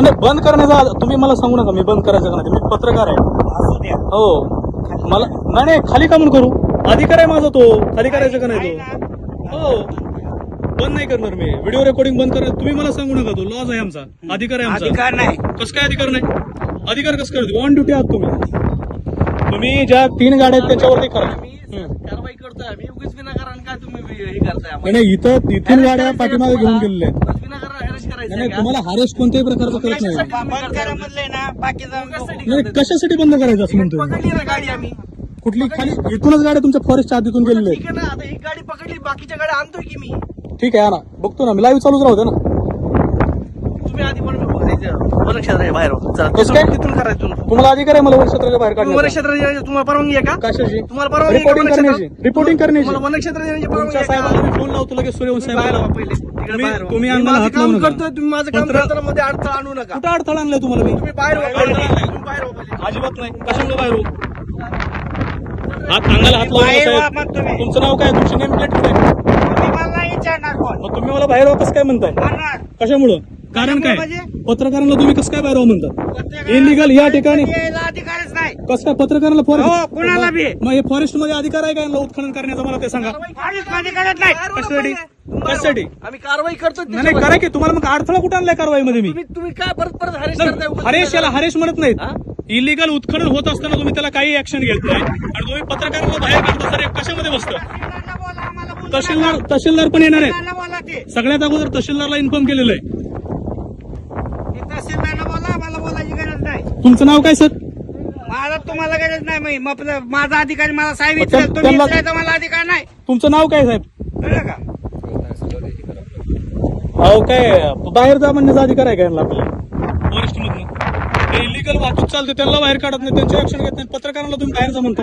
म्हणजे बंद करण्याचा तुम्ही मला सांगू नका मी बंद करायचं का नाही? मी पत्रकार आहे. असू द्या. हो. मला नाही नाही खाली का म्हणून करू? अधिकार आहे माझा तो. खाली करायचं का नाही तो? हो. बंद नाही करणार मी. व्हिडिओ रेकॉर्डिंग बंद करणार तुम्ही मला सांगू नका तो. लॉज आहे आमचा. अधिकार आहे आमचा. अधिकार नाही. कसं काय अधिकार नाही? अधिकार कसं करतो? ऑन ड्युटी आहात तुम्ही. तुम्ही ज्या तीन गाड्या आहेत त्याच्यावरती करा. आम्ही. कारवाई करतोय. आम्ही उगीच विनाकारण काय तुम्ही हे करताय नाही, नाही इथं इथून गाड्या पाठीमागे घेऊन गेलेल्या आहेत. उगाच विनाकारण हॅरेस नाही, करायचं? तुम्हाला हारेस कोणत्याही प्रकारचं करत नाही. ना? बाकी कशासाठी नाही करताय? कशासाठी बंद करायचं असं म्हणतोय? मी? पकडली ना गाडी आम्ही. कुठली? खाली इथूनच गाड्या तुमच्या फॉरेस्टच्या आधीतून गेलेल्या ठीक आहे ना आता ही गाडी पकडली बाकीच्या गाड्या आणतोय की मी? ठीक आहे हा ना बघतो ना मी लाईव्ह चालूच राहू दे ना. तुम्ही आधी पण वन क्षेत्र आहे बाहेर चला कसं काय? तिथून तिथून करायचं तुम्ही तुम्हाला अधिकार आहे मला वनक्षेत्राच्या बाहेर काढण्याचा येण्याची तुम्हाला परवानगी आहे का कशाची तुम्हाला परवानगी आहे का रिपोर्टिंग करण्याची? रिपोर्टिंग करण्याची तुम्हाला वन क्षेत्र येण्याची परवानगी तुमच्या आहे का? साहेबांना मी फोन लावतो लगेच सूर्यवंश बाहेर व्हा पहिले तुम्ही- बाहेर व्हा. तुम्ही मी अंगाला माझं हात लावू काम नका. करतोय तुम्ही माझं काम पत्र- करताना मध्ये अडथळा आणू नका कुठं अडथळा आणलाय तुम्हाला मी तुम्ही बाहेर व्हा बाहेर पहिले. व्हा. तुम्ही बाहेर व्हा पहिले. अजिबात नाही कशामुळे बाहेर हो हात अंगाला हात लावू बाहेर नका व्हा साहेब. मग तुम्ही. तुमचं नाव काय तुमची नेम प्लेट आहे? तुम्ही मला नाही विचारणार कोण मग तुम्ही मला बाहेर व्हा कसं काय म्हणताय कशामुळं कारण काय? पत्रकारांना तुम्ही कसं काय बाहेर व्हा म्हणतात इलिगल या ठिकाणी अधिकारच नाही. कसं काय? पत्रकारांना हो, कुणाला बी. मग हे फॉरेस्टमध्ये अधिकार आहे का? यांना उत्खनन करण्याचा मला ते सांगा. नाही. कशासाठी? कशासाठी? आम्ही कारवाई करतो नाही नाही, करा की. तुम्हाला मग अडथळा कुठे आणलाय कारवाईमध्ये मी? तुम्ही तुम्ही काय परत परत करताय उगाच? हरेश याला हरेश म्हणत हा? नाहीत इलिगल उत्खनन होत असताना तुम्ही त्याला काही ऍक्शन घेत नाही आणि तुम्ही पत्रकारांना बाहेर काढता सर हे कशामध्ये बसतं? तहसीलदारला बोला, आम्हाला बोलू तहसीलदार. तहसीलदार पण येणार ते. सगळ्यात अगोदर तहसीलदारला इन्फॉर्म केलेलं आहे. तहसीलदारला बोला आम्हाला बोलायची गरज नाही. तुमचं नाव काय सर? मला तुम्हाला गरज नाही माझा अधिकारी मला साहेब मग विचारेल त्या- तुम्ही त्यांना- विचारायचा मला अधिकार नाही. तुमचं नाव काय साहेब? कळलं का? अहो काय बाहेर जा म्हणण्याचा अधिकार आहे का यांना आपल्याला? फॉरेस्ट मधनं. इलिगल वाहतूक चालते त्यांना बाहेर काढत नाही त्यांची ऍक्शन घेत नाही पत्रकारांना तुम्ही बाहेर जा म्हणता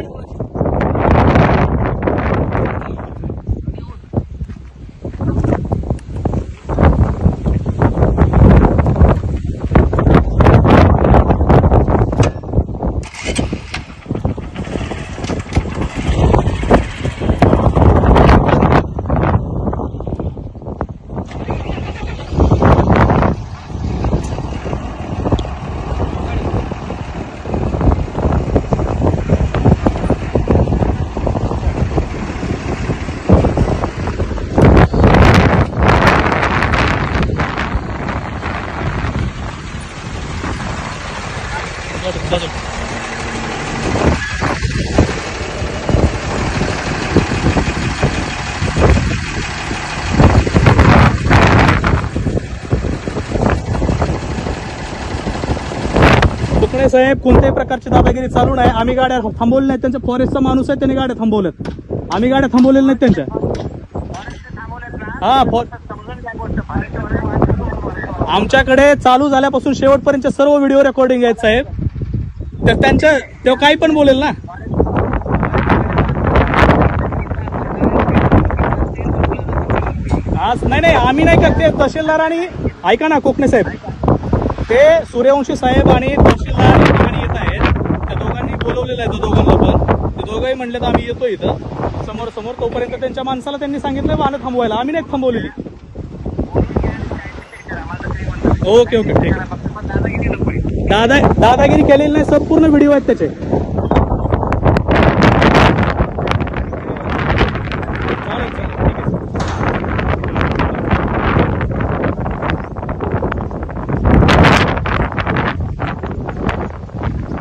कोकणे साहेब कोणत्याही प्रकारची दादागिरी चालू नाही. आम्ही गाड्या थांबवल्या नाहीत. त्यांच्या फॉरेस्टचा माणूस आहे त्यांनी गाड्या थांबवल्यात. आम्ही गाड्या थांबवलेल्या नाहीत त्यांच्या. हा आमच्याकडे चालू झाल्यापासून शेवटपर्यंत सर्व व्हिडिओ रेकॉर्डिंग आहेत साहेब. तर त्यांच्या तेव्हा काही पण बोलेल ना. आज नाही नाही आम्ही नाही करते. तहसीलदार आणि ऐका ना कोकणे साहेब. ते सूर्यवंशी साहेब आणि तहसीलदार या ठिकाणी येत आहेत. त्या दोघांनी बोलवलेलं आहे त्या दोघांना पण ते दोघंही म्हणले तर आम्ही येतो इथं. समोर समोर तोपर्यंत त्यांच्या माणसाला त्यांनी सांगितलं वाहनं थांबवायला. आम्ही नाही थांबवलेली. ओके ओके ठीक आहे. दादा दादागिरी केलेली नाही संपूर्ण व्हिडिओ आहेत त्याचे चालेल, चालेल, ठीक आहे.